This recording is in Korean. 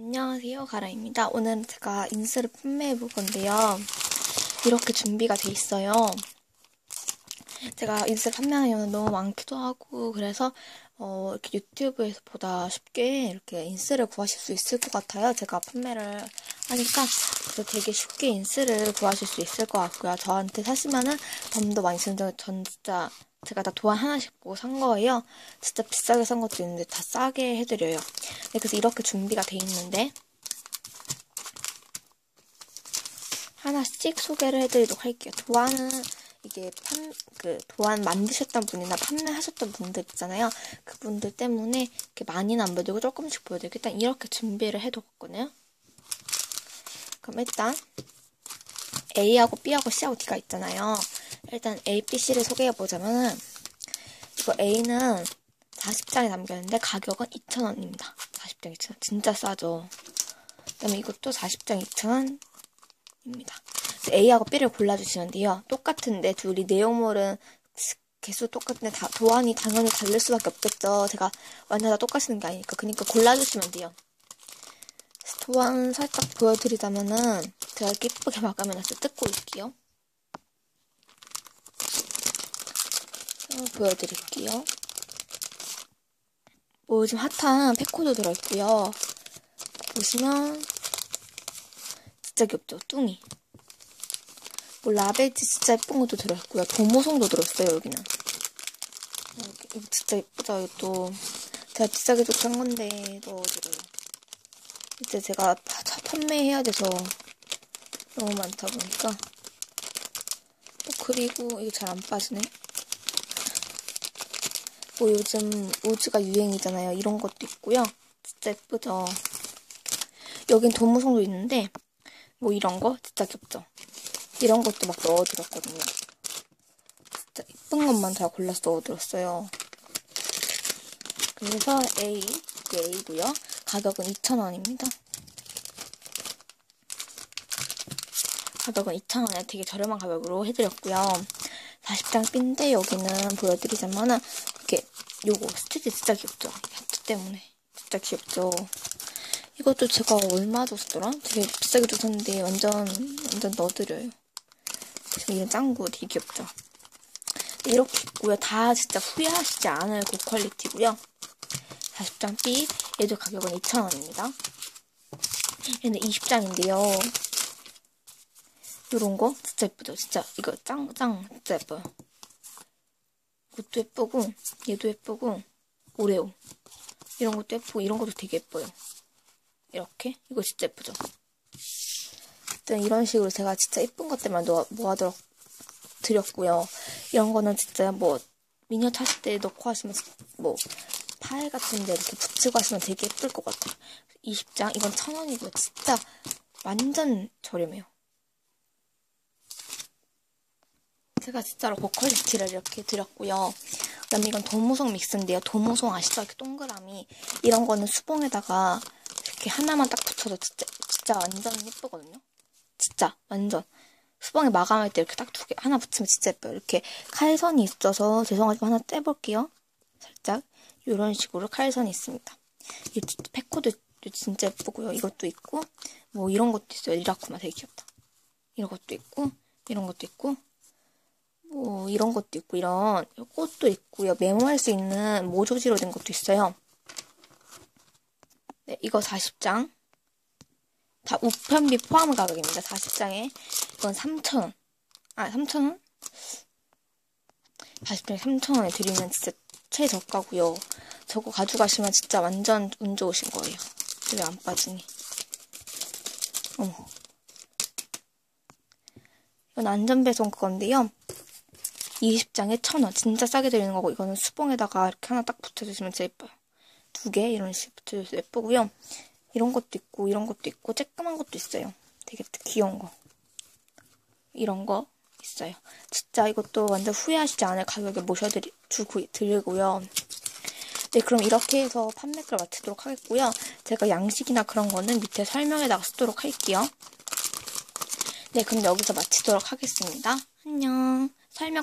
안녕하세요 가라입니다. 오늘은 제가 인스를 판매해 볼 건데요. 이렇게 준비가 돼 있어요. 제가 인스를 판매하는 이유는 너무 많기도 하고 그래서 어, 이렇게 유튜브에서 보다 쉽게 이렇게 인스를 구하실 수 있을 것 같아요. 제가 판매를 하니까 그래서 되게 쉽게 인스를 구하실 수 있을 것 같고요. 저한테 사시면은 덤도 많이 쓰는데 전 진짜 제가 다 도안 하나씩 보고 산 거예요. 진짜 비싸게 산 것도 있는데 다 싸게 해드려요. 네, 그래서 이렇게 준비가 돼 있는데 하나씩 소개를 해드리도록 할게요. 도안은 이게 판, 그 도안 만드셨던 분이나 판매하셨던 분들 있잖아요. 그분들 때문에 이렇게 많이는 안 보여드리고 조금씩 보여드리고 일단 이렇게 준비를 해뒀거든요. 그럼 일단 A하고 B하고 C하고 D가 있잖아요. 일단 A, B, C를 소개해보자면은 이거 A는 40장이 남겨있는데 가격은 2,000원입니다. 40장 2,000원. 진짜 싸죠. 그 다음에 이것도 40장 2,000원입니다. A하고 B를 골라주시면 돼요. 똑같은데 둘이 내용물은 개수 똑같은데 다 도안이 당연히 다를 수밖에 없겠죠. 제가 완전 다 똑같은 게 아니니까. 그러니까 골라주시면 돼요. 도안 살짝 보여드리자면은 제가 이렇게 예쁘게 마감해놨어요. 뜯고 올게요. 보여드릴게요. 뭐 요즘 핫한 페코도 들어있고요. 보시면 진짜 귀엽죠? 뚱이. 뭐 라벨지 진짜 예쁜 것도 들어있고요. 도모송도 들어있어요, 여기는. 이거 진짜 예쁘죠? 이것도 제가 비싸게 도산 건데 넣어드려요. 이제 제가 판매해야 돼서 너무 많다 보니까 그리고 이게 잘 안 빠지네. 뭐 요즘 우즈가 유행이잖아요. 이런 것도 있고요. 진짜 예쁘죠? 여긴 도무송도 있는데 뭐 이런 거 진짜 귀엽죠? 이런 것도 막 넣어드렸거든요. 진짜 예쁜 것만 다 골라서 넣어드렸어요. 그래서 A, A고요. 가격은 2,000원입니다. 가격은 2,000원에 되게 저렴한 가격으로 해드렸고요. 40장 핀데 여기는 보여드리자면은 요거 스티치 진짜 귀엽죠? 하트 때문에 진짜 귀엽죠? 이것도 제가 얼마 줬더라? 되게 비싸게 줬었는데 완전 완전 넣어드려요. 지금 이런 짱구 되게 귀엽죠? 이렇게 있고요. 다 진짜 후회하시지 않을 고퀄리티고요. 40장 B 얘도 가격은 2,000원입니다. 얘는 20장인데요. 요런 거 진짜 예쁘죠? 진짜 이거 짱 짱 진짜 예뻐요. 이것도 예쁘고 얘도 예쁘고 오레오 이런 것도 예쁘고 이런 것도 되게 예뻐요. 이렇게 이거 진짜 예쁘죠? 일단 이런 식으로 제가 진짜 예쁜 것들만 모아들어 드렸고요. 이런 거는 진짜 뭐 미녀 타실 때 넣고 하시면 뭐 파일 같은 데 이렇게 붙이고 하시면 되게 예쁠 것 같아요. 20장 이건 1000원이고요. 진짜 완전 저렴해요. 제가 진짜로 고퀄리티를 이렇게 드렸고요. 그 다음에 이건 도무송 믹스인데요. 도무송 아시죠? 이렇게 동그라미. 이런 거는 수봉에다가 이렇게 하나만 딱 붙여도 진짜, 진짜 완전 예쁘거든요. 진짜, 완전. 수봉에 마감할 때 이렇게 딱 두 개, 하나 붙이면 진짜 예뻐요. 이렇게 칼선이 있어서 죄송하지만 하나 떼볼게요. 살짝. 이런 식으로 칼선이 있습니다. 이 패코도 진짜 예쁘고요. 이것도 있고, 뭐 이런 것도 있어요. 리라쿠마 되게 귀엽다. 이런 것도 있고, 이런 것도 있고, 뭐 이런 것도 있고 이런 꽃도 있고요. 메모할 수 있는 모조지로 된 것도 있어요. 네, 이거 40장. 다 우편비 포함 가격입니다. 40장에. 이건 3,000원. 아, 3,000원? 40장에 3,000원에 드리면 진짜 최저가고요. 저거 가져가시면 진짜 완전 운 좋으신 거예요. 왜 안 빠지니? 어머. 이건 안전배송 그건데요. 20장에 1,000원. 진짜 싸게 드리는 거고 이거는 수봉에다가 이렇게 하나 딱 붙여주시면 진짜 예뻐요. 두 개 이런 식으로 붙여주셔서 예쁘고요. 이런 것도 있고 이런 것도 있고 쬐끄만 것도 있어요. 되게 귀여운 거. 이런 거 있어요. 진짜 이것도 완전 후회하시지 않을 가격에 모셔드리 주고 드리고요. 네, 그럼 이렇게 해서 판매를 마치도록 하겠고요. 제가 양식이나 그런 거는 밑에 설명에다가 쓰도록 할게요. 네, 그럼 여기서 마치도록 하겠습니다. 안녕. 설명